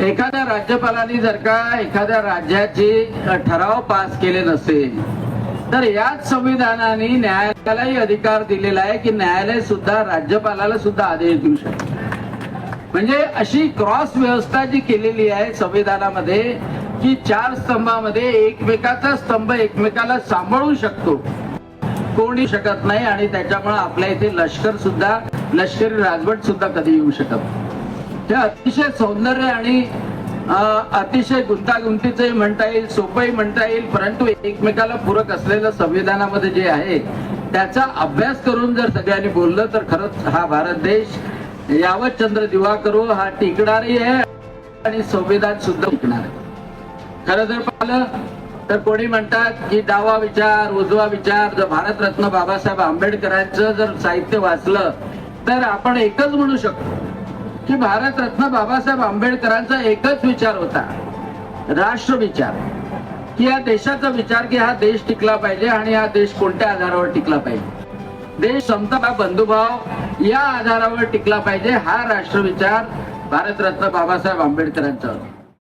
एखाद्या राज्यपालांनी जर का एखाद्या राज्याचे ठराव पास केले नसेल तर याच संविधानाने न्यायालयालाही अधिकार दिलेला आहे की न्यायालय सुद्धा राज्यपालाला सुद्धा आदेश देऊ शकतो म्हणजे अशी क्रॉस व्यवस्था जी केलेली आहे संविधानामध्ये की चार स्तंभामध्ये एकमेकाचा स्तंभ एकमेकाला सांभाळू शकतो कोणी शकत नाही आणि त्याच्यामुळे आपल्या इथे लष्कर सुद्धा लष्करी राजवट सुद्धा कधी येऊ शकत नाही. हे अतिशय सौंदर्य आणि अतिशय गुंतागुंतीचंही म्हणता येईल सोपंही म्हणता येईल परंतु एकमेकाला पूरक असलेलं संविधानामध्ये जे आहे त्याचा अभ्यास करून जर सगळ्यांनी बोललं तर खरंच हा भारत देश यावत चंद्र दिवा करू हा टिकणारही आहे आणि संविधान सुद्धा टिकणार आहे. खरं जर पाहिलं तर कोणी म्हणतात की डावा विचार उजवा विचार जर भारतरत्न बाबासाहेब आंबेडकरांचं जर साहित्य वाचलं तर आपण एकच म्हणू शकतो. की भारतरत्न बाबासाहेब आंबेडकरांचा एकच विचार होता. राष्ट्र विचार. की या देशाचा विचार की हा देश टिकला पाहिजे आणि हा देश कोणत्या आधारावर टिकला पाहिजे? देश समता बंधुभाव या आधारावर टिकला पाहिजे हा राष्ट्रविचार भारतरत्न बाबासाहेब आंबेडकरांचा होता.